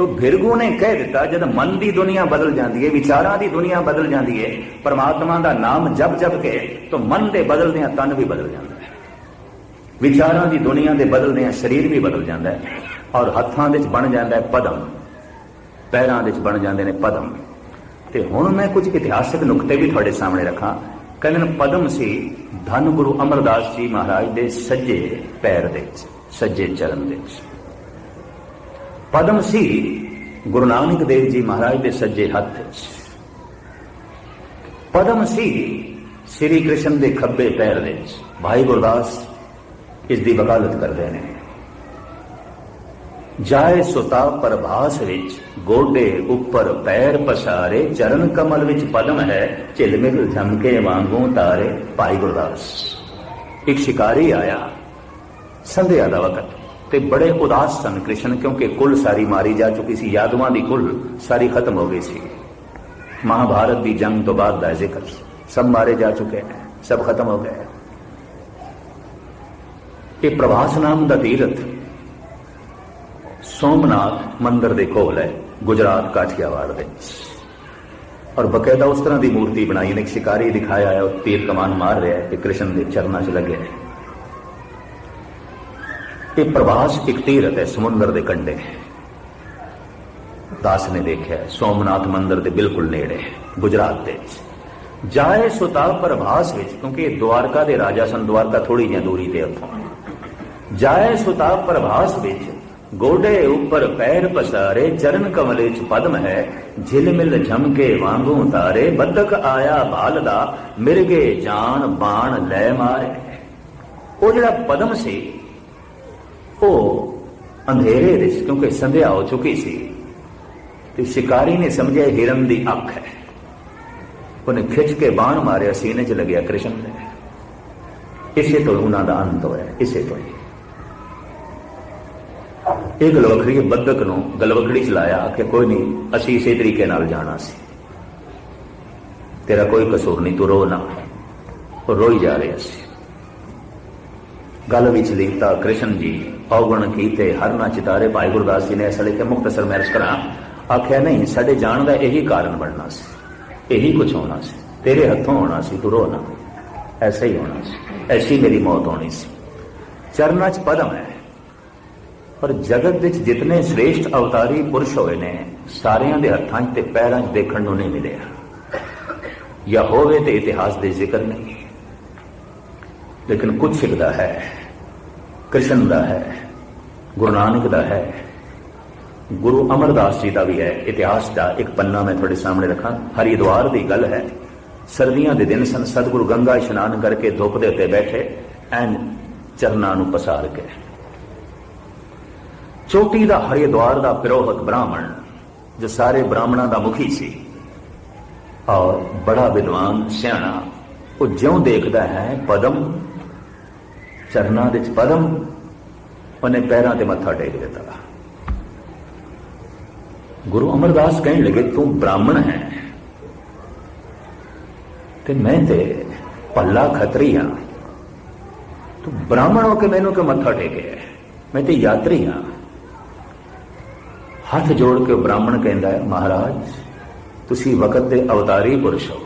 ਤੋ ਭਿਰਗੂ ਨੇ ਕਹਿ ਦਿੱਤਾ, ਜਦ ਮਨ ਦੀ ਦੁਨੀਆ ਬਦਲ ਜਾਂਦੀ ਹੈ ਵਿਚਾਰਾਂ ਦੀ ਦੁਨੀਆ ਬਦਲ ਜਾਂਦੀ ਹੈ ਪਰਮਾਤਮਾ ਦਾ ਨਾਮ ਜਪ ਜਪ ਕੇ, ਤੋ ਮਨ ਦੇ ਬਦਲਦਿਆਂ ਤਨ ਵੀ ਬਦਲ ਜਾਂਦਾ ਹੈ। ਵਿਚਾਰਾਂ ਦੀ ਦੁਨੀਆ ਦੇ ਬਦਲਦਿਆਂ ਸਰੀਰ ਵੀ ਬਦਲ ਜਾਂਦਾ ਹੈ ਔਰ ਹੱਥਾਂ ਦੇ ਵਿੱਚ ਬਣ ਜਾਂਦਾ ਹੈ ਪਦਮ, ਪੈਰਾਂ ਦੇ ਵਿੱਚ ਬਣ ਜਾਂਦੇ ਨੇ ਪਦਮ। ਤੇ ਹੁਣ ਮੈਂ ਕੁਝ ਇਤਿਹਾਸਿਕ ਨੁਕਤੇ ਵੀ ਤੁਹਾਡੇ ਸਾਹਮਣੇ ਰੱਖਾਂ। ਕਹਿੰਦੇ ਨੇ ਪਦਮ ਸੀ ਧੰਨ ਗੁਰੂ ਅਮਰਦਾਸ ਜੀ ਮਹਾਰਾਜ ਦੇ ਸੱਜੇ ਪੈਰ ਦੇ ਵਿੱਚ, ਸੱਜੇ ਚਰਨ ਦੇ ਵਿੱਚ। ਪਦਮ ਸੀ ਗੁਰੂ ਨਾਨਕ ਦੇਵ ਜੀ ਮਹਾਰਾਜ ਦੇ ਸੱਜੇ ਹੱਥ ਪਦਮ ਸੀ ਸ੍ਰੀ ਕ੍ਰਿਸ਼ਨ ਦੇ ਖੱਬੇ ਪੈਰ ਦੇ ਵਿੱਚ। ਭਾਈ ਗੁਰਦਾਸ ਇਸ ਦੀ ਵਕਾਲਤ ਕਰਦੇ ਨੇ। ਜਾਏ ਸੁਤਾ ਪ੍ਰਭਾਸ ਵਿੱਚ, ਗੋਡੇ ਉੱਪਰ ਪੈਰ ਪਸਾਰੇ, ਚਰਨ ਕਮਲ ਵਿੱਚ ਪਦਮ ਹੈ ਝਿਲਮਿਲ ਝਮਕੇ ਵਾਂਗੂ ਤਾਰੇ। ਭਾਈ ਗੁਰਦਾਸ, ਇੱਕ ਸ਼ਿਕਾਰੀ ਆਇਆ, ਸੰਧਿਆ ਦਾ ਵਕਤ। ਤੇ ਬੜੇ ਉਦਾਸ ਸਨ ਕ੍ਰਿਸ਼ਨ ਕਿਉਂਕਿ ਕੁੱਲ ਸਾਰੀ ਮਾਰੀ ਜਾ ਚੁੱਕੀ ਸੀ, ਯਾਦਵਾਂ ਦੀ ਕੁੱਲ ਸਾਰੀ ਖਤਮ ਹੋ ਗਈ ਸੀ। ਮਹਾਭਾਰਤ ਦੀ ਜੰਗ ਤੋਂ ਬਾਅਦ ਦਾ ਜ਼ਿਕਰ। ਸਭ ਮਾਰੇ ਜਾ ਚੁੱਕੇ ਹਨ ਸਭ ਖਤਮ ਹੋ ਗਏ। ਇਹ ਪ੍ਰਭਾਸ ਨਾਮ ਦਾ ਤੀਰਥ ਸੋਮਨਾਥ ਮੰਦਿਰ ਦੇ ਕੋਲ ਹੈ, ਗੁਜਰਾਤ ਕਾਠੀਆਵਾੜ ਦੇ। ਔਰ ਬਕਾਇਦਾ ਉਸ ਤਰ੍ਹਾਂ ਦੀ ਮੂਰਤੀ ਬਣਾਈ ਨੇ, ਇੱਕ ਸ਼ਿਕਾਰੀ ਦਿਖਾਇਆ ਹੈ, ਉਹ ਤੀਰ ਕਮਾਨ ਮਾਰ ਰਿਹਾ ਹੈ ਕਿ ਕ੍ਰਿਸ਼ਨ ਦੇ ਚਰਨਾਂ 'ਚ ਲੱਗਿਆ ਨੇ। ਇਹ ਪ੍ਰਭਾਸ ਇੱਕ ਤੀਰਥ ਹੈ, ਸਮੁੰਦਰ ਦੇ ਕੰਢੇ। ਦਾਸ ਨੇ ਦੇਖਿਆ, ਸੋਮਨਾਥ ਮੰਦਿਰ ਦੇ ਬਿਲਕੁਲ ਨੇੜੇ, ਗੁਜਰਾਤ ਦੇ ਜਾਏ ਸੁਤਾ ਪ੍ਰਭਾਸ ਵਿੱਚ, ਕਿਉਂਕਿ ਇਹ ਦੇ ਰਾਜਾ ਸਨ ਦਵਾਰਕਾ ਥੋੜੀ ਜਿਹੀ ਦੂਰੀ ਤੇ ਉੱਥੋਂ। ਜਾਏ ਸੁਤਾ ਪ੍ਰਭਾਸ ਵਿੱਚ, ਗੋਡੇ ਉੱਪਰ ਪੈਰ ਪਸਾਰੇ, ਚਰਨ ਕਮਲੇ ਚ ਪਦਮ ਹੈ ਝਿਲਮਿਲ ਝਮਕੇ ਵਾਂਗੂ ਤਾਰੇ ਬੱਦਕ ਆਇਆ ਬਾਲ ਦਾ, ਮਿਰਗੇ ਜਾਨ ਬਾਣ ਲੈ ਮਾਰੇ। ਉਹ ਜਿਹੜਾ ਪਦਮ ਸੀ ਉਹ ਅੰਧੇਰੇ ਵਿੱਚ, ਕਿਉਂਕਿ ਸੰਧਿਆ ਹੋ ਚੁੱਕੀ ਸੀ। ਤੇ ਸ਼ਿਕਾਰੀ ਨੇ ਸਮਝਿਆ ਹਿਰਨ ਦੀ ਅੱਖ ਹੈ। ਉਹਨੇ ਖਿੱਚ ਕੇ ਬਾਣ ਮਾਰਿਆ, ਸੀਨੇ 'ਚ ਲੱਗਿਆ ਕ੍ਰਿਸ਼ਨ ਨੇ। ਇਸੇ ਤੋਂ ਉਹਨਾਂ ਦਾ ਅੰਤ ਹੋਇਆ, ਇਸੇ ਤੋਂ ਹੀ। ਇਹ ਗਲਵਕੜੀ ਬੱਦਕ ਨੂੰ ਗਲਵਕੜੀ ਚ ਲਾਇਆ ਕਿ ਕੋਈ ਨਹੀਂ, ਅਸੀਂ ਇਸੇ ਤਰੀਕੇ ਨਾਲ ਜਾਣਾ ਸੀ। ਤੇਰਾ ਕੋਈ ਕਸੂਰ ਨਹੀਂ, ਤੂੰ ਰੋ ਨਾ। ਉਹ ਰੋਈ ਜਾ ਰਿਹਾ ਸੀ। ਗੱਲ ਵਿੱਚ ਲਿਖਤਾ ਕ੍ਰਿਸ਼ਨ ਜੀ ਔਗਣ ਕੀਤੇ, ਹਰ ਨਾ ਚਿਤਾਰੇ ਭਾਈ ਗੁਰਦਾਸ ਜੀ ਨੇ ਅਸਲ ਕਿ ਮੁਖਤਸਰ ਮੈਂ ਅਰਜ਼ ਕਰਾਂ। ਆਖਿਆ, ਨਹੀਂ, ਸਾਡੇ ਜਾਣ ਦਾ ਇਹੀ ਕਾਰਨ ਬਣਨਾ ਸੀ। ਇਹੀ ਕੁਝ ਹੋਣਾ ਸੀ। ਤੇਰੇ ਹੱਥੋਂ ਹੋਣਾ ਸੀ, ਤੂੰ ਰੋ ਐਸਾ ਹੀ ਹੋਣਾ ਸੀ। ਐਸੀ ਮੇਰੀ ਮੌਤ ਹੋਣੀ ਸੀ। ਚਰਨਾਂ 'ਚ ਪਦਮ ਹੈ। ਪਰ ਜਗਤ ਵਿੱਚ ਜਿਤਨੇ ਸ੍ਰੇਸ਼ਟ ਅਵਤਾਰੀ ਪੁਰਸ਼ ਹੋਏ ਨੇ, ਸਾਰਿਆਂ ਦੇ ਹੱਥਾਂ 'ਚ ਤੇ ਪੈਰਾਂ 'ਚ ਦੇਖਣ ਨੂੰ ਨਹੀਂ ਮਿਲਿਆ। ਜਾਂ ਹੋਵੇ ਤੇ ਇਤਿਹਾਸ ਦੇ ਜ਼ਿਕਰ ਨਹੀਂ। ਲੇਕਿਨ ਕੁਝ ਸਿੱਖਦਾ ਹੈ। ਕ੍ਰਿਸ਼ਨ ਦਾ ਹੈ, ਗੁਰੂ ਨਾਨਕ ਦਾ ਹੈ, ਗੁਰੂ ਅਮਰਦਾਸ ਜੀ ਦਾ ਵੀ ਹੈ, ਇਤਿਹਾਸ ਦਾ ਇੱਕ ਪੰਨਾ ਮੈਂ ਤੁਹਾਡੇ ਸਾਹਮਣੇ ਰੱਖਾਂ। ਹਰੀਦਵਾਰ ਦੀ ਗੱਲ ਹੈ, ਸਰਦੀਆਂ ਦੇ ਦਿਨ ਸਨ, ਸਤਿਗੁਰੂ ਗੰਗਾ ਇਸ਼ਨਾਨ ਕਰਕੇ ਧੁੱਪ ਦੇ ਉੱਤੇ ਬੈਠੇ, ਐਨ ਚਰਨਾਂ ਨੂੰ ਪਸਾਰ ਕੇ। ਚੋਟੀ ਦਾ ਹਰਿਦੁਆਰ ਦਾ ਪਿਰੋਹਤ ਬ੍ਰਾਹਮਣ, ਜੋ ਸਾਰੇ ਬ੍ਰਾਹਮਣਾਂ ਦਾ ਮੁਖੀ ਸੀ, ਔਰ ਬੜਾ ਵਿਦਵਾਨ, ਸਿਆਣਾ, ਉਹ ਜਿਉਂ ਦੇਖਦਾ ਹੈ, ਪਦਮ ਚਰਨਾਂ ਦੇ ਵਿੱਚ ਪਦਮ, ਉਹਨੇ ਪੈਰਾਂ ਤੇ ਮੱਥਾ ਟੇਕ ਦਿੱਤਾ। ਗੁਰੂ ਅਮਰਦਾਸ ਕਹਿਣ ਲੱਗੇ, ਤੂੰ ਬ੍ਰਾਹਮਣ ਹੈ ਤੇ ਮੈਂ ਤੇ ਪੱਲਾ ਖਤਰੀ ਹਾਂ। ਤੂੰ ਬ੍ਰਾਹਮਣ ਹੋ ਕੇ ਮੈਨੂੰ ਕਿ ਮੱਥਾ ਟੇਕਿਆ ਮੈਂ ਤੇ ਯਾਤਰੀ ਹਾਂ। ਹੱਥ ਜੋੜ ਕੇ ਬ੍ਰਾਹਮਣ ਕਹਿੰਦਾ ਹੈ, ਮਹਾਰਾਜ, ਤੁਸੀਂ ਵਕਤ ਦੇ ਅਵਤਾਰੀ ਪੁਰਸ਼ ਹੋ।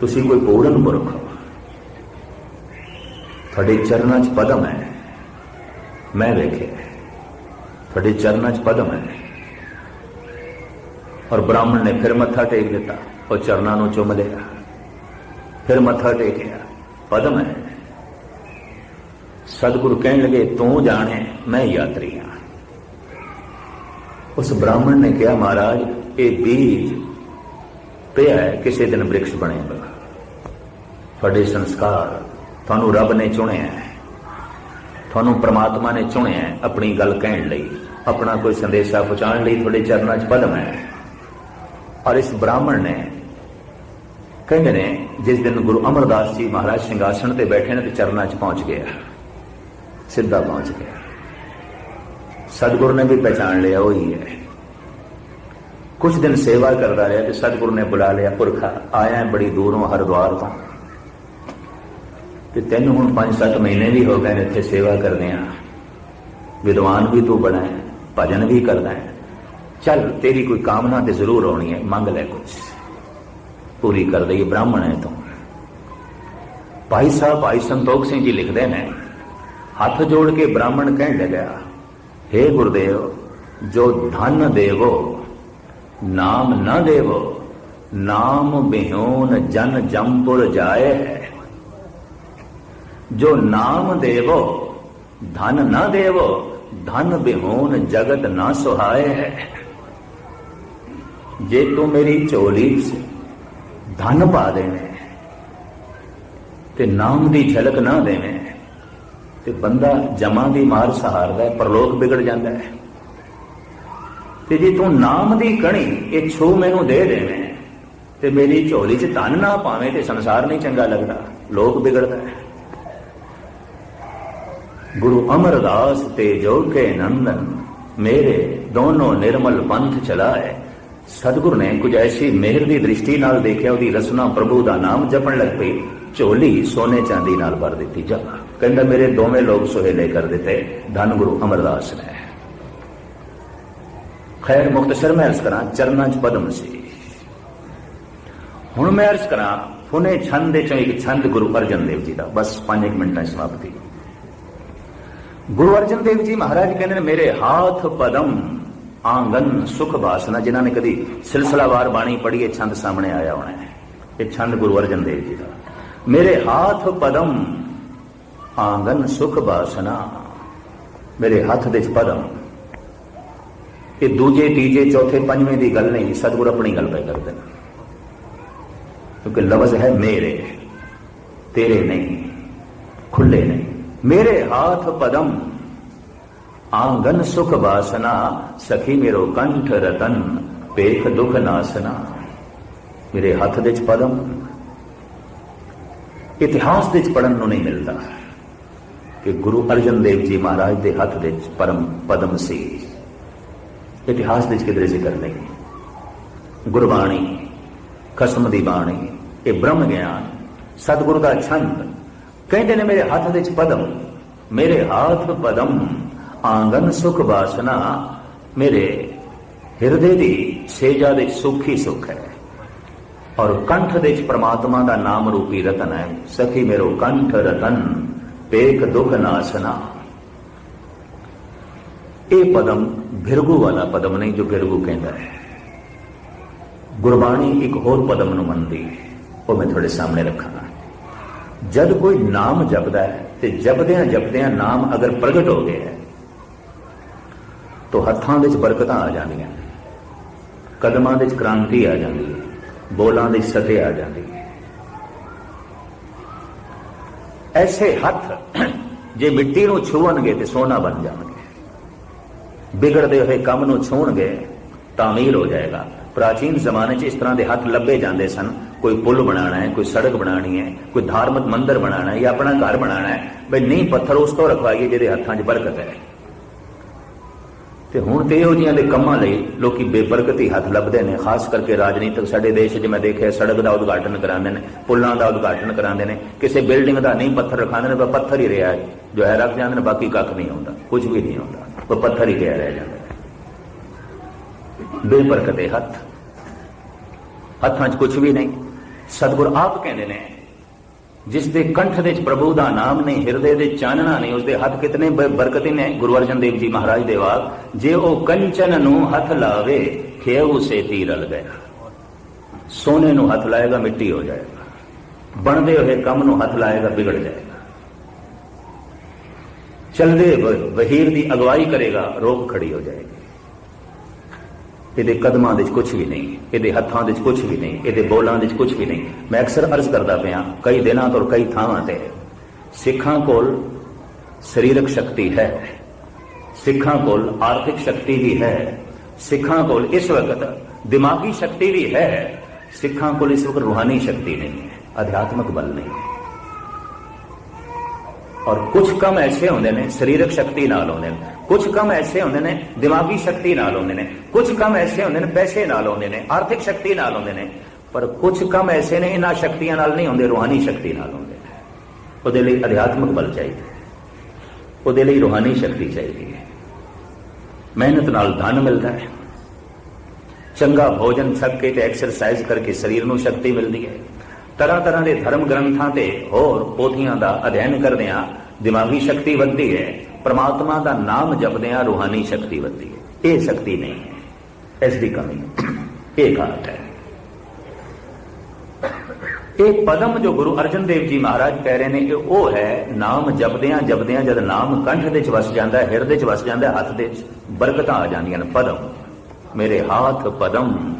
ਤੁਸੀਂ ਕੋਈ ਪੂਰਨ ਪੁਰਖ ਹੋ। ਤੁਹਾਡੇ ਚਰਨਾਂ 'ਚ ਪਦਮ ਹੈ। ਮੈਂ ਵੇਖਿਆ ਤੁਹਾਡੇ ਚਰਨਾਂ 'ਚ ਪਦਮ ਹੈ। ਔਰ ਬ੍ਰਾਹਮਣ ਨੇ ਫਿਰ ਮੱਥਾ ਟੇਕ ਦਿੱਤਾ। ਉਹ ਚਰਨਾਂ ਨੂੰ ਚੁੰਮ ਲਿਆ। ਫਿਰ ਮੱਥਾ ਟੇਕਿਆ। ਪਦਮ ਹੈ। ਸਤਿਗੁਰੂ ਕਹਿਣ ਲੱਗੇ, ਤੂੰ ਜਾਣੇ, ਮੈਂ ਯਾਤਰੀ ਹਾਂ। ਉਸ ਬ੍ਰਾਹਮਣ ਨੇ ਕਿਹਾ, ਮਹਾਰਾਜ, ਇਹ ਬੀਜ ਪਿਆ ਕਿਸੇ ਦਿਨ ਬ੍ਰਿਕਸ਼ ਬਣੇਗਾ। ਤੁਹਾਡੇ ਸੰਸਕਾਰ ਤੁਹਾਨੂੰ ਰੱਬ ਨੇ ਚੁਣਿਆ ਹੈ। ਤੁਹਾਨੂੰ ਪ੍ਰਮਾਤਮਾ ਨੇ ਚੁਣਿਆ ਹੈ ਆਪਣੀ ਗੱਲ ਕਹਿਣ ਲਈ। ਆਪਣਾ ਕੋਈ ਸੰਦੇਸ਼ਾ ਪਹੁੰਚਾਉਣ ਲਈ ਤੁਹਾਡੇ ਚਰਨਾਂ 'ਚ ਪਦਮ ਹੈ। ਔਰ ਇਸ ਬ੍ਰਾਹਮਣ ਨੇ ਕਹਿੰਦੇ ਨੇ, ਜਿਸ ਦਿਨ ਗੁਰੂ ਅਮਰਦਾਸ ਜੀ ਮਹਾਰਾਜ ਸਿੰਘਾਸਣ ਤੇ ਬੈਠੇ ਨੇ ਤੇ ਚਰਨਾਂ 'ਚ ਪਹੁੰਚ ਗਿਆ। ਸਿੱਧਾ ਪਹੁੰਚ ਗਿਆ। ਸਤਿਗੁਰੂ ਨੇ ਵੀ ਪਛਾਣ ਲਿਆ, ਉਹੀ ਹੈ। ਕੁਝ ਦਿਨ ਸੇਵਾ ਕਰਦਾ ਰਿਹਾ ਤੇ ਸਤਿਗੁਰੂ ਨੇ ਬੁਲਾ ਲਿਆ, ਪੁਰਖਾ, ਆਇਆ ਬੜੀ ਦੂਰੋਂ ਹਰਿਦੁਆਰ ਤੋਂ। ਤੇ ਤੈਨੂੰ ਹੁਣ 5-7 ਮਹੀਨੇ ਵੀ ਹੋ ਗਏ ਨੇ ਇੱਥੇ ਸੇਵਾ ਕਰਦੇ ਆ। ਵਿਦਵਾਨ ਵੀ ਤੂੰ ਬਣਾ ਹੈ, ਭਜਨ ਵੀ ਕਰਦਾ ਹੈ। ਚੱਲ, ਤੇਰੀ ਕੋਈ ਕਾਮਨਾ ਤੇ ਜ਼ਰੂਰ ਹੋਣੀ ਹੈ, ਮੰਗ ਲੈ ਕੁਝ ਪੂਰੀ ਕਰ ਦਈਏ ਬ੍ਰਾਹਮਣ ਹੈ ਤੂੰ। ਭਾਈ ਸਾਹਿਬ, ਭਾਈ ਸੰਤੋਖ ਸਿੰਘ ਜੀ ਲਿਖਦੇ ਨੇ, ਹੱਥ ਜੋੜ ਕੇ ਬ੍ਰਾਹਮਣ ਕਹਿਣ ਲੱਗਾ हे ਗੁਰਦੇਵ, ਜੋ ਧਨ ਦੇਵੋ, ਨਾਮ ਨਾ ਦੇਵੋ, ਨਾਮ ਬਿਹੋਨ ਜਨ ਜੰਪੁਰ ਜਾਏ ਹੈ। ਜੋ ਨਾਮ ਦੇਵੋ, ਧਨ ਨਾ ਦੇਵੋ, ਧਨ ਬਿਹੋਨ ਜਗਤ ਨਾ ਸੁਹਾਏ ਹੈ। ਜੇ ਤੂੰ ਮੇਰੀ ਝੋਲੀ 'ਚ ਧਨ ਪਾ ਦੇਵੇਂ ਤੇ ਨਾਮ ਦੀ ਝਲਕ ਨਾ ਦੇਵੇਂ ਤੇ ਬੰਦਾ ਜਮਾਂ ਦੀ ਮਾਰ ਸਹਾਰਦਾ ਹੈ, ਪਰਲੋਕ ਵਿਗੜ ਜਾਂਦਾ ਹੈ। ਤੇ ਜੇ ਤੂੰ ਨਾਮ ਦੀ ਕਣੀ, ਇਹ ਛੂ ਮੈਨੂੰ ਦੇ ਦੇਵੇਂ ਤੇ ਮੇਰੀ ਝੋਲੀ 'ਚ ਧਨ ਨਾ ਪਾਵੇਂ ਤੇ ਸੰਸਾਰ ਨਹੀਂ ਚੰਗਾ ਲੱਗਦਾ, ਲੋਕ ਵਿਗੜਦਾ ਹੈ। ਗੁਰੂ ਅਮਰਦਾਸ ਤੇ ਜੋ ਕੇ ਨੰਦਨ, ਮੇਰੇ ਦੋਨੋਂ ਨਿਰਮਲ ਪੰਥ ਚਲਾਏ। ਸਤਿਗੁਰ ਨੇ ਕੁਝ ਐਸੀ ਮਿਹਰ ਦੀ ਦ੍ਰਿਸ਼ਟੀ ਨਾਲ ਦੇਖਿਆ, ਉਹਦੀ ਰਸਨਾ ਪ੍ਰਭੂ ਦਾ ਨਾਮ ਜਪਣ ਲੱਗ ਪਈ। ਝੋਲੀ ਸੋਨੇ ਚਾਂਦੀ ਨਾਲ ਭਰ ਦਿੱਤੀ। ਜਾ, ਕਹਿੰਦਾ, ਮੇਰੇ ਦੋਵੇਂ ਲੋਕ ਸੁਹੇਲੇ ਕਰ ਦਿੱਤੇ। ਧੰਨ ਗੁਰੂ ਅਮਰਦਾਸ ਨੇ। ਖੈਰ ਮੁਖਤਸਰ ਮੈਂ ਅਰਜ਼ ਕਰਾਂ, ਚਰਨਾਂ 'ਚ ਪਦਮ ਸੀ। ਹੁਣ ਮੈਂ ਅਰਜ਼ ਕਰਾਂ ਫੁਨੇ ਛੰਦ ਦੇ ਚੋਂ ਇੱਕ ਛੰਦ ਗੁਰੂ ਅਰਜਨ ਦੇਵ ਜੀ ਦਾ। ਬਸ 5 ਮਿੰਟਾਂ 'ਚ ਸਮਾਪਤੀ। ਗੁਰੂ ਅਰਜਨ ਦੇਵ ਜੀ ਮਹਾਰਾਜ ਕਹਿੰਦੇ ਨੇ, ਮੇਰੇ ਹਾਥ ਪਦਮ, ਆਂਗਨ ਸੁਖ ਬਾਸਨਾ। ਜਿਨ੍ਹਾਂ ਨੇ ਕਦੀ ਸਿਲਸਿਲਾਵਾਰ ਬਾਣੀ ਪੜ੍ਹੀ, ਇਹ ਛੰਦ ਸਾਹਮਣੇ ਆਇਆ ਹੋਣਾ ਹੈ। ਇਹ ਛੰਦ ਗੁਰੂ ਅਰਜਨ ਦੇਵ ਜੀ ਦਾ। ਮੇਰੇ ਹਾਥ ਪਦਮ, ਆਂਗਨ ਸੁਖ ਬਾਸਨਾ। ਮੇਰੇ ਹੱਥ ਦੇ ਚ ਪਦਮ। ਇਹ ਦੂਜੇ, ਤੀਜੇ, ਚੌਥੇ, ਪੰਜਵੇਂ ਦੀ ਗੱਲ ਨਹੀਂ, ਸਤਿਗੁਰ ਆਪਣੀ ਗੱਲ ਪੈ ਕਰਦੇ ਨੇ। ਕਿਉਂਕਿ ਲਫ਼ਜ਼ ਹੈ ਮੇਰੇ, ਤੇਰੇ ਨਹੀਂ, ਖੁੱਲੇ ਨਹੀਂ। ਮੇਰੇ ਹਾਥ ਪਦਮ। ਆਂਗਨ ਸੁਖ ਬਾਸਨਾ ਸਖੀ ਮੇਰੋ ਕੰਠ ਰਤਨ, ਪੇਖ ਦੁਖ ਨਾਸਨਾ। ਮੇਰੇ ਹੱਥ ਦੇ ਚ ਪਦਮ। ਇਤਿਹਾਸ ਦੇ ਚ ਪੜਨ ਨੂੰ ਨਹੀਂ ਮਿਲਦਾ ਕਿ ਗੁਰੂ ਅਰਜਨ ਦੇਵ ਜੀ ਮਹਾਰਾਜ ਦੇ ਹੱਥ ਦੇ ਚ ਪਰਮ ਪਦਮ ਸੀ। ਇਤਿਹਾਸ ਦੇ ਚ ਕਿਧਰੇ ਜ਼ਿਕਰ ਨਹੀਂ। ਗੁਰਬਾਣੀ, ਖਸਮ ਦੀ ਬਾਣੀ, ਇਹ ਬ੍ਰਹਮ ਗਿਆਨ, ਸਤਿਗੁਰੂ ਦਾ ਛੰਦ ਕਹਿੰਦੇ ਨੇ ਮੇਰੇ ਹੱਥ ਦੇ ਚ ਪਦਮ ਮੇਰੇ ਹੱਥ ਪਦਮ ਆਂਗਨ ਸੁਖ ਬਾਸਨਾ ਮੇਰੇ ਹਿਰਦੇ ਦੀ ਸੇਜਾ ਦੇ ਸੁਖ ਹੀ ਸੁਖ ਹੈ ਔਰ ਕੰਠ ਦੇ ਚ ਪ੍ਰਮਾਤਮਾ ਦਾ ਨਾਮ ਰੂਪੀ ਰਤਨ ਹੈ ਸਖੀ ਮੇਰੋ ਕੰਠ ਰਤਨ ਪੇਕ ਦੁਖ ਨਾਸਨਾ ਇਹ ਪਦਮ ਭਿਰਗੂ ਵਾਲਾ ਪਦਮ ਨਹੀਂ ਜੋ ਭਿਰਗੂ ਕਹਿੰਦਾ ਹੈ ਗੁਰਬਾਣੀ ਇੱਕ ਹੋਰ ਪਦਮ ਨੂੰ ਮੰਨਦੀ ਹੈ ਉਹ ਮੈਂ ਤੁਹਾਡੇ ਸਾਹਮਣੇ ਰੱਖਾਂਗਾ ਜਦ ਕੋਈ ਨਾਮ ਜਪਦਾ ਹੈ ਤੇ ਜਪਦਿਆਂ ਜਪਦਿਆਂ ਨਾਮ ਅਗਰ ਪ੍ਰਗਟ ਹੋ ਗਿਆ ਹੈ, ਤੋ ਹੱਥਾਂ ਵਿੱਚ ਬਰਕਤਾਂ ਆ ਜਾਂਦੀਆਂ ਕਦਮਾਂ ਵਿੱਚ ਕ੍ਰਾਂਤੀ ਆ ਜਾਂਦੀ ਹੈ, ਬੋਲਾਂ ਦੀ ਸਤੇ ਆ ਜਾਂਦੀ ਹੈ ਐਸੇ ਹੱਥ ਜੇ ਮਿੱਟੀ ਨੂੰ ਛੂਣਗੇ ਤੇ ਸੋਨਾ ਬਣ ਜਾਣਗੇ। ਵਿਗੜਦੇ ਹੋਏ ਕੰਮ ਨੂੰ ਛੂਣਗੇ ਤਾਮੀਰ ਹੋ ਜਾਏਗਾ। ਪ੍ਰਾਚੀਨ ਜ਼ਮਾਨੇ 'ਚ ਇਸ ਤਰ੍ਹਾਂ ਦੇ ਹੱਥ ਲੱਭੇ ਜਾਂਦੇ ਸਨ। ਕੋਈ ਪੁਲ ਬਣਾਉਣਾ ਹੈ, ਕੋਈ ਸੜਕ ਬਣਾਉਣੀ ਹੈ, ਕੋਈ ਧਾਰਮਿਕ ਮੰਦਿਰ ਬਣਾਉਣਾ ਹੈ ਜਾਂ ਆਪਣਾ ਘਰ ਬਣਾਉਣਾ ਹੈ, ਬਈ ਨਹੀਂ ਪੱਥਰ ਉਸ ਤੋਂ ਰਖਵਾਈਏ ਜਿਹਦੇ ਹੱਥਾਂ 'ਚ ਬਰਕਤ ਹੈ। ਤੇ ਹੁਣ ਤੇ ਇਹੋ ਜਿਹੀਆਂ ਦੇ ਕੰਮਾਂ ਲਈ ਲੋਕੀ ਬੇਬਰਕਤੀ ਹੱਥ ਲੱਭਦੇ ਨੇ, ਖਾਸ ਕਰਕੇ ਰਾਜਨੀਤਿਕ ਸਾਡੇ ਦੇਸ਼ 'ਚ ਮੈਂ ਦੇਖਿਆ ਸੜਕ ਦਾ ਉਦਘਾਟਨ ਕਰਾਉਂਦੇ ਨੇ, ਪੁਲਾਂ ਦਾ ਉਦਘਾਟਨ ਕਰਾਉਂਦੇ ਨੇ, ਕਿਸੇ ਬਿਲਡਿੰਗ ਦਾ ਨਹੀਂ ਪੱਥਰ ਰਖਾਉਂਦੇ ਨੇ ਪਰ ਪੱਥਰ ਹੀ ਰਿਹਾ ਹੈ। ਜੋ ਹੈ ਰੱਖ ਜਾਂਦੇ ਨੇ, ਬਾਕੀ ਕੱਖ ਨਹੀਂ ਹੁੰਦਾ ਕੁਝ ਵੀ ਨਹੀਂ ਹੁੰਦਾ ਪਰ ਪੱਥਰ ਹੀ ਰਿਹਾ ਰਹਿ ਜਾਂਦਾ ਬੇਬਰਕਤੇ ਹੱਥ। ਹੱਥਾਂ 'ਚ ਕੁਝ ਵੀ ਨਹੀਂ। ਸਤਿਗੁਰ ਆਪ ਕਹਿੰਦੇ ਨੇ, ਜਿਸ ਦੇ ਕੰਠ ਦੇ ਵਿੱਚ ਪ੍ਰਭੂ ਦਾ ਨਾਮ ਨਹੀਂ, ਹਿਰਦੇ ਦੇ ਚਾਨਣਾ ਨੇ ਉਸ ਦੇ ਹੱਥ ਕਿਤਨੇ ਬਰਕਤੀ ਨੇ, ਗੁਰੂ ਅਰਜਨ ਦੇਵ ਜੀ ਮਹਾਰਾਜ ਦੇ ਵਾਕ, ਜੇ ਉਹ ਕੰਚਨ ਨੂੰ ਹੱਥ ਲਾਵੇ ਖੇਉ ਸੇ ਤੀਰਲ ਗਏ। ਸੋਨੇ ਨੂੰ ਹੱਥ ਲਾਏਗਾ, ਮਿੱਟੀ ਹੋ ਜਾਏਗਾ। ਬਣਦੇ ਹੋਏ ਕੰਮ ਨੂੰ ਹੱਥ ਲਾਏਗਾ, ਵਿਗੜ ਜਾਏਗਾ। ਚਲਦੇ ਵਹੀਰ ਦੀ ਅਗਵਾਈ ਕਰੇਗਾ ਰੋਕ ਖੜੀ ਹੋ ਜਾਏਗੀ। ਇਹਦੇ ਕਦਮਾਂ ਦੇ ਵਿੱਚ ਕੁਝ ਵੀ ਨਹੀਂ, ਇਹਦੇ ਹੱਥਾਂ ਦੇ ਵਿੱਚ ਕੁਝ ਵੀ ਨਹੀਂ, ਇਹਦੇ ਬੋਲਾਂ ਦੇ ਵਿੱਚ ਕੁਝ ਵੀ ਨਹੀਂ। ਮੈਂ ਅਕਸਰ ਅਰਜ਼ ਕਰਦਾ ਪਿਆ, ਕਈ ਦਿਨਾਂ ਤੋਂ ਕਈ ਥਾਵਾਂ ਤੇ। ਸਿੱਖਾਂ ਕੋਲ ਸਰੀਰਕ ਸ਼ਕਤੀ ਹੈ, ਸਿੱਖਾਂ ਕੋਲ ਆਰਥਿਕ ਸ਼ਕਤੀ ਵੀ ਹੈ, ਸਿੱਖਾਂ ਕੋਲ ਇਸ ਵਕਤ ਦਿਮਾਗੀ ਸ਼ਕਤੀ ਵੀ ਹੈ, ਸਿੱਖਾਂ ਕੋਲ ਇਸ ਵਕਤ ਰੂਹਾਨੀ ਸ਼ਕਤੀ ਨਹੀਂ ਹੈ ਅਧਿਆਤਮਕ ਬਲ ਨਹੀਂ। ਹੈ ਔਰ ਕੁਝ ਕੰਮ ਐਸੇ ਹੁੰਦੇ ਨੇ, ਸਰੀਰਕ ਸ਼ਕਤੀ ਨਾਲ ਹੁੰਦੇ ਨੇ ਕੁਝ ਕੰਮ ਐਸੇ ਹੁੰਦੇ ਨੇ, ਦਿਮਾਗੀ ਸ਼ਕਤੀ ਨਾਲ ਹੁੰਦੇ ਨੇ ਕੁਝ ਕੰਮ ਐਸੇ ਹੁੰਦੇ ਨੇ, ਪੈਸੇ ਨਾਲ ਹੁੰਦੇ ਨੇ, ਆਰਥਿਕ ਸ਼ਕਤੀ ਨਾਲ ਹੁੰਦੇ ਨੇ, ਪਰ ਕੁਝ ਕੰਮ ਐਸੇ ਨੇ, ਇਹਨਾਂ ਸ਼ਕਤੀਆਂ ਨਾਲ ਨਹੀਂ ਹੁੰਦੇ, ਰੂਹਾਨੀ ਸ਼ਕਤੀ ਨਾਲ ਹੁੰਦੇ ਨੇ। ਉਹਦੇ ਲਈ ਅਧਿਆਤਮਿਕ ਬਲ ਚਾਹੀਦਾ ਉਹਦੇ ਲਈ ਰੂਹਾਨੀ ਸ਼ਕਤੀ ਚਾਹੀਦੀ ਹੈ। ਮਿਹਨਤ ਨਾਲ ਧਨ ਮਿਲਦਾ ਹੈ। ਚੰਗਾ ਭੋਜਨ ਛਕ ਕੇ ਤੇ ਐਕਸਰਸਾਈਜ਼ ਕਰਕੇ ਸਰੀਰ ਨੂੰ ਸ਼ਕਤੀ ਮਿਲਦੀ ਹੈ। ਤਰ੍ਹਾਂ ਤਰ੍ਹਾਂ ਦੇ ਧਰਮ ਗ੍ਰੰਥਾਂ ਤੇ ਹੋਰ ਪੋਥੀਆਂ ਦਾ ਅਧਿਐਨ ਕਰਦਿਆਂ ਦਿਮਾਗੀ ਸ਼ਕਤੀ ਵੱਧਦੀ ਹੈ। ਪਰਮਾਤਮਾ ਦਾ ਨਾਮ ਜਪਦਿਆਂ ਰੂਹਾਨੀ ਸ਼ਕਤੀ ਵੱਧਦੀ ਹੈ। ਇਹ ਸ਼ਕਤੀ ਨਹੀਂ ਹੈ। ਇਸ ਦੀ ਕਮੀ ਇਹ ਘਾਟ ਹੈ। ਇਹ ਪਦਮ ਜੋ ਗੁਰੂ ਅਰਜਨ ਦੇਵ ਜੀ ਮਹਾਰਾਜ ਕਹਿ ਰਹੇ ਨੇ ਇਹ ਉਹ ਹੈ ਨਾਮ ਜਪਦਿਆਂ ਜਪਦਿਆਂ ਜਦ ਨਾਮ ਕੰਠ ਦੇ ਚ ਵਸ ਜਾਂਦਾ ਹੈ, ਹਿਰਦੇ ਚ ਵਸ ਜਾਂਦਾ ਹੈ, ਹੱਥ ਦੇ ਚ ਬਰਕਤਾਂ ਆ ਜਾਂਦੀਆਂ ਨੇ। ਪਦਮ, ਮੇਰੇ ਹਾਥ ਪਦਮ,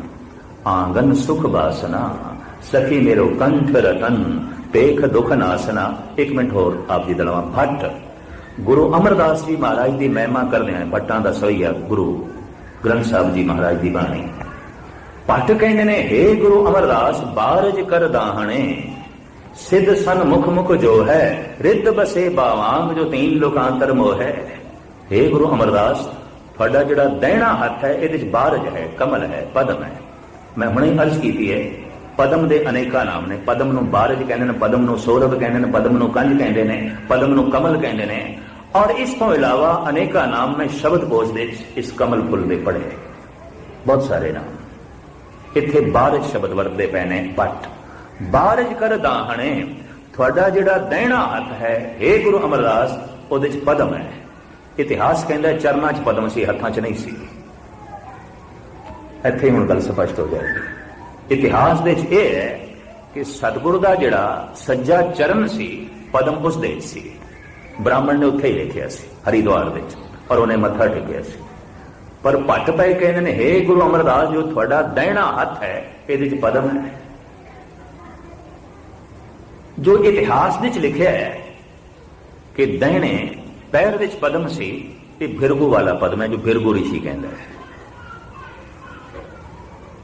ਆਂਗਨ ਸੁਖ ਬਾਸਨਾ ਸਖੀ ਮੇਰੋ ਕੰਠ ਰਤਨ ਦੇਖ ਦੁਖ ਨਾਸਨਾ। ਇੱਕ ਮਿੰਟ ਹੋਰ ਆਪ ਜੀ ਦਲਵਾ। ਭੱਟ ਗੁਰੂ ਅਮਰਦਾਸ ਜੀ ਮਹਾਰਾਜ ਦੀ ਮਹਿਮਾ ਕਰਦੇ ਆਂ ਭੱਟਾਂ ਦਾ ਸੋਈਆ ਗੁਰੂ ਗ੍ਰੰਥ ਸਾਹਿਬ ਜੀ ਮਹਾਰਾਜ ਦੀ ਬਾਣੀ। ਭੱਟ ਕਹਿੰਦੇ ਨੇ हे ਗੁਰੂ ਅਮਰਦਾਸ, ਬਾਰਜ ਕਰ ਦਾਹਣੇ। ਸਿੱਧ ਸਨ ਮੁਖ ਮੁਖ ਜੋ ਹੈ, ਰਿੱਧ ਬਸੇ ਬਾਵਾਂਗ ਜੋ ਤੀਨ ਲੋਕਾਂਤਰ ਮੋਹ ਹੈ। हे ਗੁਰੂ ਅਮਰਦਾਸ, ਤੁਹਾਡਾ ਜਿਹੜਾ ਦਹਿਣਾ ਹੱਥ ਹੈ, ਇਹਦੇ ਵਿੱਚ ਬਾਰਜ ਹੈ, ਕਮਲ ਹੈ, ਪਦਮ ਹੈ। ਮੈਂ ਹੁਣੇ ਅਰਜ਼ ਕੀਤੀ ਹੈ ਪਦਮ ਦੇ ਅਨੇਕਾਂ ਨਾਮ ਨੇ। ਪਦਮ ਨੂੰ ਬਾਰਜ ਕਹਿੰਦੇ ਨੇ, ਪਦਮ ਨੂੰ ਸੌਰਵ ਕਹਿੰਦੇ ਨੇ, ਪਦਮ ਨੂੰ ਕੰਜ ਕਹਿੰਦੇ ਨੇ, ਪਦਮ ਨੂੰ ਕਮਲ ਕਹਿੰਦੇ ਨੇ। ਔਰ ਇਸ ਤੋਂ ਇਲਾਵਾ ਅਨੇਕਾਂ ਨਾਮ ਮੈਂ ਸ਼ਬਦ ਕੋਸ਼ ਦੇ ਇਸ ਕਮਲ ਫੁੱਲ ਦੇ ਪੜ੍ਹੇ ਬਹੁਤ ਸਾਰੇ ਨਾਮ। ਇੱਥੇ ਬਾਰਜ ਸ਼ਬਦ ਵਰਤਦੇ ਪਏ ਨੇ ਬਟ ਬਾਰਜ ਕਰ ਦਾਹਣੇ, ਤੁਹਾਡਾ ਜਿਹੜਾ ਦਹਿਣਾ ਹੱਥ ਹੈ हे ਗੁਰੂ ਅਮਰਦਾਸ, ਉਹਦੇ ਚ ਪਦਮ ਹੈ। ਇਤਿਹਾਸ ਕਹਿੰਦਾ ਚਰਨਾਂ 'ਚ ਪਦਮ ਸੀ, ਹੱਥਾਂ 'ਚ ਨਹੀਂ ਸੀ। ਇੱਥੇ ਹੁਣ ਗੱਲ ਸਪਸ਼ਟ ਹੋ ਜਾਏਗੀ। ਇਤਿਹਾਸ ਦੇ 'ਚ ਇਹ ਹੈ ਕਿ ਸਤਿਗੁਰੂ ਦਾ ਜਿਹੜਾ ਸੱਜਾ ਚਰਨ ਸੀ, ਪਦਮ ਉਸ ਦੇ 'ਚ ਸੀ। ਬ੍ਰਾਹਮਣ ਨੇ ਉੱਥੇ ਹੀ ਲਿਖਿਆ ਸੀ, ਹਰੀਦੁਆਰ ਵਿੱਚ, ਔਰ ਉਹਨੇ ਮੱਥਾ ਟੇਕਿਆ ਸੀ। ਪਰ ਭੱਟ ਪਏ ਕਹਿੰਦੇ ਨੇ, ਹੇ ਗੁਰੂ ਅਮਰਦਾਸ, ਜੋ ਤੁਹਾਡਾ ਦਹਿਣਾ ਹੱਥ ਹੈ, ਇਹਦੇ 'ਚ ਪਦਮ ਹੈ। ਜੋ ਇਤਿਹਾਸ ਵਿੱਚ ਲਿਖਿਆ ਹੈ ਕਿ ਦਹਿਣੇ ਪੈਰ ਵਿੱਚ ਪਦਮ ਸੀ, ਇਹ ਫਿਰਗੂ ਵਾਲਾ ਪਦਮ ਹੈ, ਜੋ ਫਿਰਗੂ ਰਿਸ਼ੀ ਕਹਿੰਦਾ ਹੈ।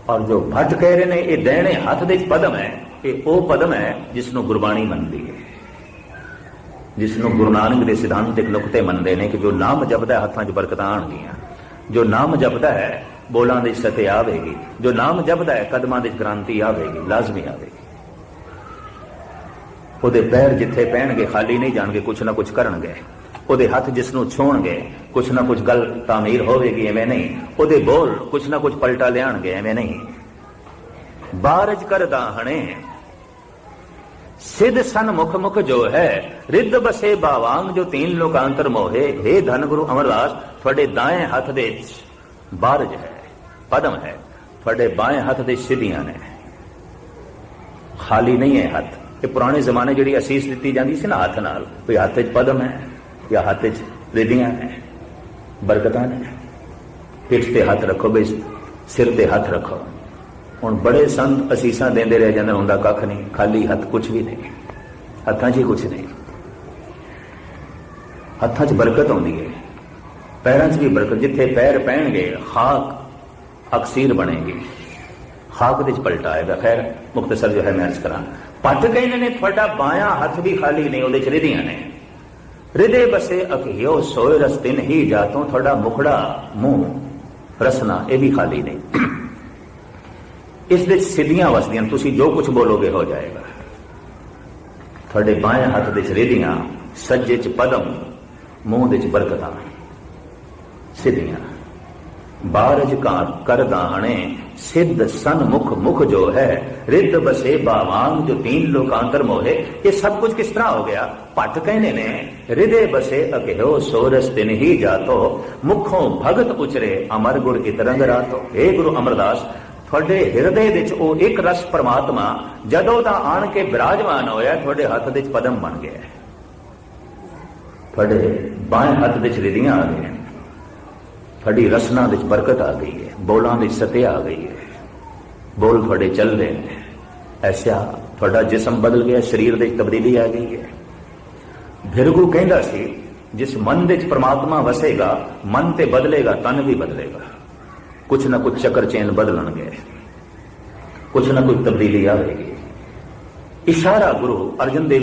ਔਰ ਜੋ ਭੱਟ ਕਹਿ ਰਹੇ ਨੇ, ਇਹ ਦਹਿਣੇ ਹੱਥ ਦੇ ਪਦਮ ਹੈ, ਇਹ ਉਹ ਪਦਮ ਹੈ ਜਿਸ ਨੂੰ ਗੁਰਬਾਣੀ ਮੰਨਦੀ ਹੈ। ਜਿਸ ਨੂੰ ਗੁਰੂ ਨਾਨਕ ਦੇ ਸਿਧਾਂਤਿਕ ਨੁਕਤੇ ਮੰਨਦੇ ਨੇ ਕਿ ਜੋ ਨਾਮ ਜਪਦਾ ਹੱਥਾਂ 'ਚ ਬਰਕਤਾਂ ਆਣਗੀਆਂ ਜੋ ਨਾਮ ਜਪਦਾ ਹੈ, ਬੋਲਾਂ ਦੇ ਸਤੇ ਆਵੇਗੀ। ਜੋ ਨਾਮ ਜਪਦਾ ਹੈ, ਕਦਮਾਂ ਦੇ ਕ੍ਰਾਂਤੀ ਆਵੇਗੀ, ਲਾਜ਼ਮੀ ਆਵੇਗੀ। ਉਹਦੇ ਪੈਰ ਜਿੱਥੇ ਪੈਣਗੇ, ਖਾਲੀ ਨਹੀਂ ਜਾਣਗੇ, ਕੁਛ ਨਾ ਕੁਛ ਕਰਨਗੇ। ਉਹਦੇ ਹੱਥ ਜਿਸ ਨੂੰ ਛੋਣਗੇ ਕੁਛ ਨਾ ਕੁਛ ਗੱਲ ਤਾਮੀਰ ਹੋਵੇਗੀ, ਐਵੇਂ ਨਹੀਂ। ਉਹਦੇ ਬੋਲ ਕੁਛ ਨਾ ਕੁਛ ਪਲਟਾ ਲਿਆਣਗੇ, ਐਵੇਂ ਨਹੀਂ। ਬਾਰਜ ਕਰਦਾ ਹਣੇ। ਸਿੱਧ ਸਨ ਮੁਖ ਮੁਖ ਜੋ ਹੈ, ਰਿੱਧ ਬਸੇ ਬਾਵਾਂਗ ਜੋ ਤੀਨ ਲੋਕਾਂਤਰ ਮੋਹੇ। हे ਧਨ ਗੁਰੂ ਅਮਰਦਾਸ, ਤੁਹਾਡੇ ਦਾਏ ਹੱਥ ਦੇ ਬਾਰਜ ਹੈ, ਪਦਮ ਹੈ। ਤੁਹਾਡੇ ਬਾਏ ਹੱਥ ਦੇ ਸਿਧੀਆਂ ਨੇ। ਖਾਲੀ ਨਹੀਂ ਹੈ ਹੱਥ। ਇਹ ਪੁਰਾਣੇ ਜ਼ਮਾਨੇ ਜਿਹੜੀ ਅਸੀਸ ਦਿੱਤੀ ਜਾਂਦੀ ਸੀ ਨਾ ਹੱਥ ਨਾਲ ਕੋਈ ਹੱਥ 'ਚ ਪਦਮ ਹੈ। ਜਾਂ ਹੱਥ 'ਚ ਰਿੱਧੀਆਂ ਨੇ ਬਰਕਤਾਂ ਨੇ ਪਿੱਠ ਤੇ ਹੱਥ ਰੱਖੋ ਬਈ ਸਿਰ ਤੇ ਹੱਥ ਰੱਖੋ ਹੁਣ ਬੜੇ ਸੰਤ ਅਸੀਸਾਂ ਦਿੰਦੇ ਰਹਿ ਜਾਂਦੇ ਹੁੰਦਾ ਕੱਖ ਨਹੀਂ ਖਾਲੀ ਹੱਥ ਕੁਝ ਵੀ ਨਹੀਂ ਹੱਥਾਂ 'ਚ ਹੀ ਕੁਝ ਨਹੀਂ ਹੱਥਾਂ 'ਚ ਬਰਕਤ ਆਉਂਦੀ ਹੈ ਪੈਰਾਂ 'ਚ ਵੀ ਬਰਕਤ ਜਿੱਥੇ ਪੈਰ ਪੈਣਗੇ ਖਾਕ ਅਕਸੀਰ ਬਣੇਗੀ ਖਾਕ ਵਿੱਚ ਪਲਟਾ ਆਏਗਾ ਖੈਰ ਮੁਖਤਸਰ ਜੋ ਹੈ ਮੈਂ ਅਰਜ਼ ਕਰਾਂ ਪੱਟ ਕਹਿੰਦੇ ਨੇ ਤੁਹਾਡਾ ਬਾਇਆ ਹੱਥ ਵੀ ਖਾਲੀ ਨਹੀਂ ਉਹਦੇ 'ਚ ਰਿਧੀਆਂ ਨੇ ਰਿਦੇ ਬਸੇ ਅਖਿਓ ਸੋਏ ਰਸਤੇ ਨਹੀਂ ਜਾਤੋਂ ਤੁਹਾਡਾ ਮੁਖੜਾ ਮੂੰਹ। ਰਸਨਾ, ਇਹ ਵੀ ਖਾਲੀ ਨਹੀਂ। ਇਸ ਵਿੱਚ ਸਿੱਧੀਆਂ ਵਸਦੀਆਂ ਤੁਸੀਂ ਜੋ ਕੁਝ ਬੋਲੋਗੇ ਹੋ ਜਾਏਗਾ। ਤੁਹਾਡੇ ਬਾएं ਹੱਥ ਦੇ ਰਿਧੀਆਂ, ਸੱਜੇ ਚ ਪਦਮ, ਮੂੰਹ ਦੇ ਚ ਬਰਕਤਾਂ। ਸਿੱਧੀਆਂ। ਬਾਰਜ ਕਾ ਕਰ ਦਾਹਣੇ ਸਿੱਧ ਸਨ ਮੁਖ ਮੁਖ ਜੋ ਹੈ, ਰਿੱਧ ਬਸੇ ਬਾਵਾਂਗ ਜੋ ਤੀਨ ਲੋਕਾਂਤਰ ਮੋਹੇ, ਇਹ ਸਭ ਕੁਝ ਕਿਸ ਤਰ੍ਹਾਂ ਹੋ ਗਿਆ? ਭੱਟ ਕਹਿੰਦੇ ਨੇ। ਰਿਦੇ ਬਸੇ ਅਕਿਓ ਸੋਰਸ ਤਿਨ ਹੀ ਜਾਤੋ ਮੁਖੋਂ ਭਗਤ ਉਚਰੇ ਅਮਰ ਗੁਰ ਇਤਰੰਗ ਰਾਤੋ ਏ ਗੁਰੂ ਅਮਰਦਾਸ ਤੁਹਾਡੇ ਹਿਰਦੇ ਵਿੱਚ ਉਹ ਇੱਕ ਰਸ ਪ੍ਰਮਾਤਮਾ ਜਦੋਂ ਦਾ ਆਣ ਕੇ ਬਿਰਾਜਮਾਨ ਹੋਇਆ ਤੁਹਾਡੇ ਹੱਥ ਦੇ ਵਿੱਚ ਪਦਮ ਬਣ ਗਿਆ ਤੁਹਾਡੇ ਬਾएं ਹੱਥ ਵਿੱਚ ਰਿਧੀਆਂ ਆ ਗਈਆਂ ਤੁਹਾਡੀ ਰਸਨਾ ਵਿੱਚ ਬਰਕਤ ਆ ਗਈ ਹੈ ਬੋਲਾਂ ਵਿੱਚ ਸਤੇ ਆ ਗਈ ਹੈ ਬੋਲ ਤੁਹਾਡੇ ਚੱਲ ਰਹੇ ਨੇ ਐਸਾ ਤੁਹਾਡਾ ਜਿਸਮ ਬਦਲ ਗਿਆ ਸਰੀਰ ਦੇ ਵਿੱਚ ਤਬਦੀਲੀ ਆ ਗਈ ਹੈ ਭਿਰਗੂ ਕਹਿੰਦਾ ਸੀ, ਜਿਸ ਮਨ ਵਿੱਚ ਪ੍ਰਮਾਤਮਾ ਵਸੇਗਾ, ਮਨ ਤੇ ਬਦਲੇਗਾ, ਤਨ ਵੀ ਬਦਲੇਗਾ। ਕੁਛ ਨਾ ਕੁਛ ਚੱਕਰ ਚੇਨ ਬਦਲਣਗੇ। ਕੁਛ ਨਾ ਕੁਛ ਤਬਦੀਲੀ ਆਵੇਗੀ। ਇਸ਼ਾਰਾ ਗੁਰੂ ਅਰਜਨ ਦੇਵ